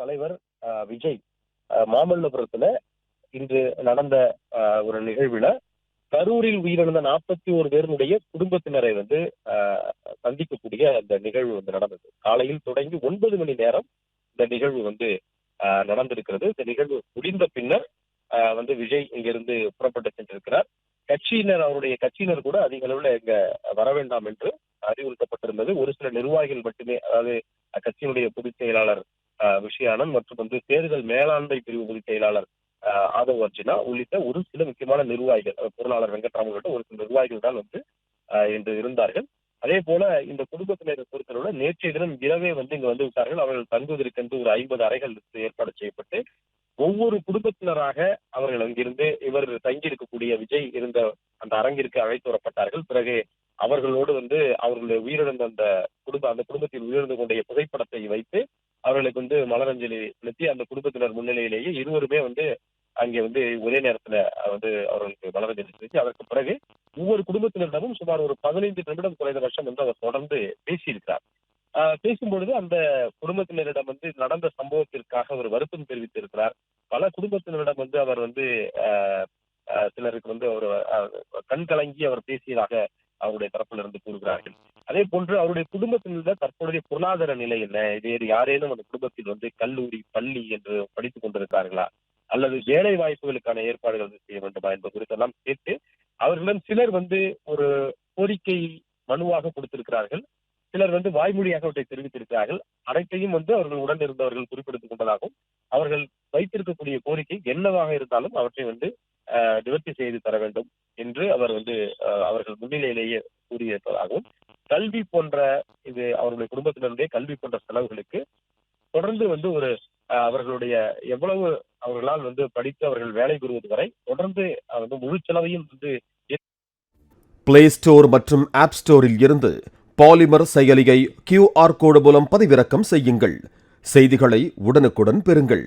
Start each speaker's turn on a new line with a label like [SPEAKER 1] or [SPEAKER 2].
[SPEAKER 1] தலைவர் விஜய் மாமல்லபுரத்துல இன்று நடந்த ஒரு நிகழ்வுல கரூரில் உயிரிழந்த நாற்பத்தி ஒரு பேருடைய குடும்பத்தினரை வந்து சந்திக்கக்கூடிய அந்த நிகழ்வு வந்து நடந்தது. காலையில் தொடங்கி ஒன்பது மணி நேரம் இந்த நிகழ்வு வந்து நடந்திருக்கிறது. இந்த நிகழ்வு முடிந்த பின்னர் வந்து விஜய் இங்கிருந்து புறப்பட்டு சென்றிருக்கிறார். கட்சியினர் அவருடைய கட்சியினர் கூட அதிக அளவுல இங்க வர வேண்டாம் என்று அறிவுறுத்தப்பட்டிருந்தது. ஒரு சில நிர்வாகிகள் மட்டுமே அதாவது அக்கட்சியினுடைய பொதுச் செயலாளர் விஷயானந்த் மற்றும் வந்து தேர்தல் மேலாண்மை பிரிவு பொதுச் செயலாளர் ஆதவ் அர்ஜுனா உள்ளிட்ட ஒரு சில முக்கியமான நிர்வாகிகள் பொருளாளர் வெங்கட்ராமன் உள்ளிட்ட ஒரு சில நிர்வாகிகள் தான் வந்து இன்று இருந்தார்கள். அதே போல இந்த குடும்பத்தினரை பொறுத்தவரோட நேற்றைய தினம் இரவே வந்து இங்க வந்து விட்டார்கள். அவர்கள் தங்குவதற்கென்று ஒரு ஐம்பது அறைகள் ஏற்பாடு செய்யப்பட்டு ஒவ்வொரு குடும்பத்தினராக அவர்கள் அங்கிருந்து இவர் தங்கியிருக்கக்கூடிய விஜய் இருந்த அந்த அரங்கிற்கு அழைத்து வரப்பட்டார்கள். பிறகு அவர்களோடு வந்து அவர்களுடைய உயிரிழந்த அந்த குடும்ப அந்த குடும்பத்தில் உயிரிழந்து கொண்டைய புகைப்படத்தை வைத்து அவர்களுக்கு வந்து மலரஞ்சலி செலுத்தி அந்த குடும்பத்தினர் முன்னிலையிலேயே இருவருமே வந்து அங்கே வந்து ஒரே நேரத்துல வந்து அவர்களுக்கு மலரஞ்சலி செலுத்தி அதற்கு பிறகு ஒவ்வொரு குடும்பத்தினரிடமும் சுமார் ஒரு பதினைந்து நிமிடம் வருஷம் வந்து அவர் தொடர்ந்து பேசியிருக்கிறார். ஆஹ் பேசும்பொழுது அந்த குடும்பத்தினரிடம் வந்து நடந்த சம்பவத்திற்காக அவர் வருத்தம் தெரிவித்திருக்கிறார். பல குடும்பத்தினரிடம் வந்து அவர் வந்து ஆஹ் ஆஹ் சிலருக்கு வந்து அவர் கண் கலங்கி அவர் பேசியதாக அவருடைய தரப்பில் இருந்து கூறுகிறார்கள். அதே போன்று அவருடைய குடும்பத்தில் உள்ள தற்போதைய பொருளாதார நிலை என்ன? வேறு யாரேனும் அந்த குடும்பத்தில் வந்து கல்லூரி பள்ளி என்று படித்துக் கொண்டிருக்கிறார்களா அல்லது வேலை வாய்ப்புகளுக்கான ஏற்பாடுகள் செய்ய வேண்டுமா என்பது குறித்தெல்லாம் கேட்டு அவர்களிடம் சிலர் வந்து ஒரு கோரிக்கை மனுவாக கொடுத்திருக்கிறார்கள். சிலர் வந்து வாய்மொழியாக அவற்றை தெரிவித்திருக்கிறார்கள். அனைத்தையும் வந்து அவர்கள் உடன் இருந்தவர்கள் குறிப்பிடுத்திக் கொண்டதாகவும் அவர்கள் வைத்திருக்கக்கூடிய கோரிக்கை என்னவாக இருந்தாலும் அவற்றை வந்து நிவர்த்தி செய்து தர வேண்டும் என்று அவர் வந்து அவர்கள் முன்னிலையிலேயே கூறியிருப்பதாகவும் கல்வி போன்ற இது அவர்களுடைய குடும்பத்திலிருந்தே கல்வி போன்ற செலவுகளுக்கு தொடர்ந்து வந்து ஒரு அவர்களுடைய எவ்வளவு அவர்களால் வந்து படித்து அவர்கள் வேலை பெறுவது வரை தொடர்ந்து வந்து முழு செலவையும் வந்து
[SPEAKER 2] பிளே ஸ்டோர் மற்றும் ஆப் ஸ்டோரில் இருந்து பாலிமர் செயலியை கியூஆர் கோடு மூலம் பதிவிறக்கம் செய்யுங்கள். செய்திகளை உடனுக்குடன் பெறுங்கள்.